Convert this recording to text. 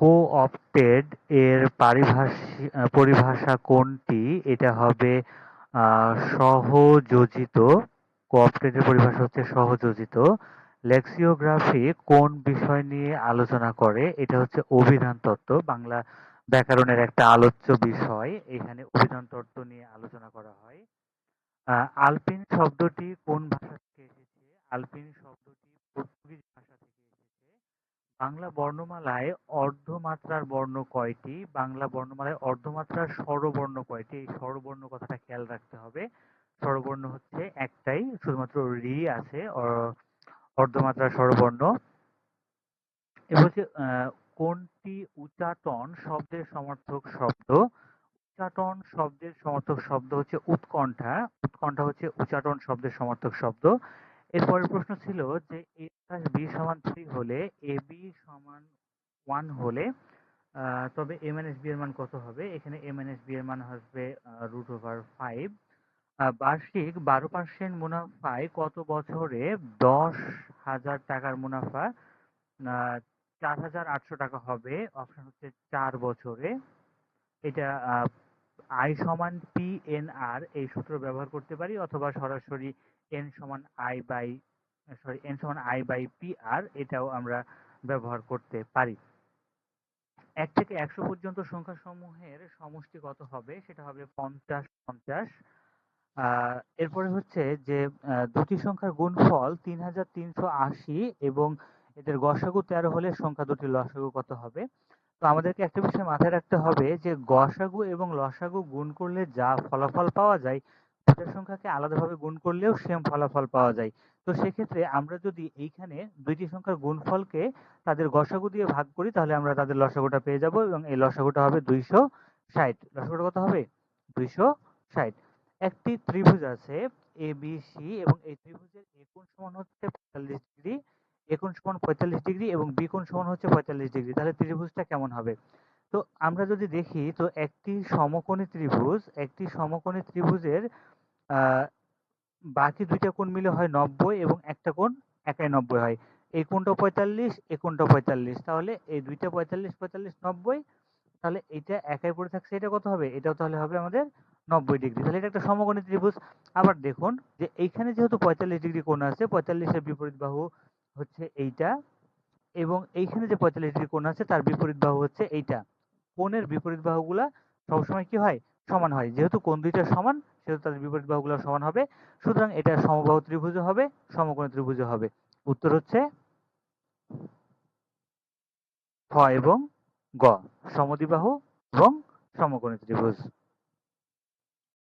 কো-অপটেড এর পারিভাষি কোনটি? এটা হবে সহযোজিত কো-অপটেড এর পরিভাষা হচ্ছে সহযোজিত লেক্সিওগ্রাফি কোন বিষয় নিয়ে আলোচনা করে? এটা হচ্ছে অভিধান তত্ত্ব, বাংলা ব্যাকরণের একটা আলোচ্য বিষয় এখানে অভিধান তত্ত্ব নিয়ে আলোচনা করা হয় আলপিন শব্দটি কোন ভাষা থেকে এসেছে আলপিন শব্দটি পর্তুগিজ বাংলা বর্ণমালায় অর্ধমাত্রার বর্ণ কয়টি? বাংলা বর্ণমালায় অর্ধমাত্রার স্বরবর্ণ কয়টি? এই স্বরবর্ণ কথাটা খেয়াল রাখতে হবে। স্বরবর্ণ হচ্ছে একটাই, শুধুমাত্র রি আছে অর্ধমাত্রার স্বরবর্ণ। এবার হচ্ছে কোনটি উচ্চাটন শব্দের সমর্থক শব্দ? উচ্চাটন শব্দের সমর্থক শব্দ হচ্ছে উৎকণ্ঠা। উৎকণ্ঠা হচ্ছে উচ্চাটন শব্দের সমর্থক শব্দ। এরপরের প্রশ্ন ছিল যে এ প্লাস বি সমান থ্রি হলে বি সমান ওয়ান হলে তবে এন এস বি এর মান কত হবে? এখানে এন এস বি এর মান আসবে রুট ওভার ফাইভ বার্ষিক বারো পার্সেন্ট মুনাফায় কত বছরে দশ হাজার টাকার মুনাফা চার হাজার আটশো টাকা হবে? অপশন হচ্ছে চার বছরে। এটা আই সমান পি এন আর এই সূত্র ব্যবহার করতে পারি, অথবা সরাসরি এন সমান আই বাই সরি এন সমান আই বাই পি আর এটাও আমরা ব্যবহার করতে পারি। এক থেকে একশো পর্যন্ত সংখ্যা সমূহের সমষ্টি কত হবে? সেটা হবে পঞ্চাশ পঞ্চাশ। এরপরে হচ্ছে যে দুটি সংখ্যার গুণফল তিন হাজার তিনশো আশি এবং এদের গসাগু তেরো হলে সংখ্যা দুটি লসাগু কত হবে? তো আমাদেরকে একটা বিষয় মাথায় রাখতে হবে যে গসাগু এবং লসাগু গুণ করলে যা ফলাফল পাওয়া যায় দুটার সংখ্যাকে আলাদাভাবে গুণ করলেও সেম ফলাফল পাওয়া যায়। তো সেক্ষেত্রে আমরা যদি এইখানে দুইটি সংখ্যার গুণফলকে তাদের গসাগু দিয়ে ভাগ করি, তাহলে আমরা তাদের লসাগুটা পেয়ে যাব এবং এই লসাগুটা হবে দুইশো ষাট। লসাগুটা কত হবে? দুইশো ষাট। একটি ত্রিভুজ আছে এ বি সি এবং এই ত্রিভুজের এ কোণ সমান হচ্ছে পঁয়তাল্লিশ ডিগ্রি। এ কোণ সমান পঁয়তাল্লিশ ডিগ্রি এবং বি কোণ সমান হচ্ছে পঁয়তাল্লিশ ডিগ্রি। তাহলে ত্রিভুজটা কেমন হবে? তো আমরা যদি দেখি, তো একটি সমকোণী ত্রিভুজ, একটি সমকোণী ত্রিভুজের বাকি দুইটা কোণ মিলে হয় নব্বই এবং একটা কোণ একাই নব্বই হয়। এই কোণটা পঁয়তাল্লিশ এই কোণটা পঁয়তাল্লিশ। তাহলে এই দুইটা পঁয়তাল্লিশ পঁয়তাল্লিশ, নব্বই, তাহলে এটা একাই পড়ে থাকছে, এটা কত হবে? এটাও তাহলে হবে আমাদের নব্বই ডিগ্রি। তাহলে এটা একটা সমকোণী ত্রিভুজ। আবার দেখুন যে এইখানে যেহেতু পঁয়তাল্লিশ ডিগ্রি কোণ আছে, পঁয়তাল্লিশের বিপরীত বাহু হচ্ছে এইটা এবং এইখানে যে পঁয়তাল্লিশ ডিগ্রি কোণ আছে, তার বিপরীত বাহু হচ্ছে এইটা। কোণের বিপরীত বাহুগুলা সবসময় কি হয়? সমান হয়। যেহেতু কোণ দুইটা সমান, সেহেতু তাদের বিপরীত বাহুগুলো সমান হবে। সুতরাং এটা সমবাহু ত্রিভুজ হবে, সমকোণ ত্রিভুজ হবে। উত্তর হচ্ছে খ এবং গ। সমদ্বিবাহু এবং সমকোণী ত্রিভুজ।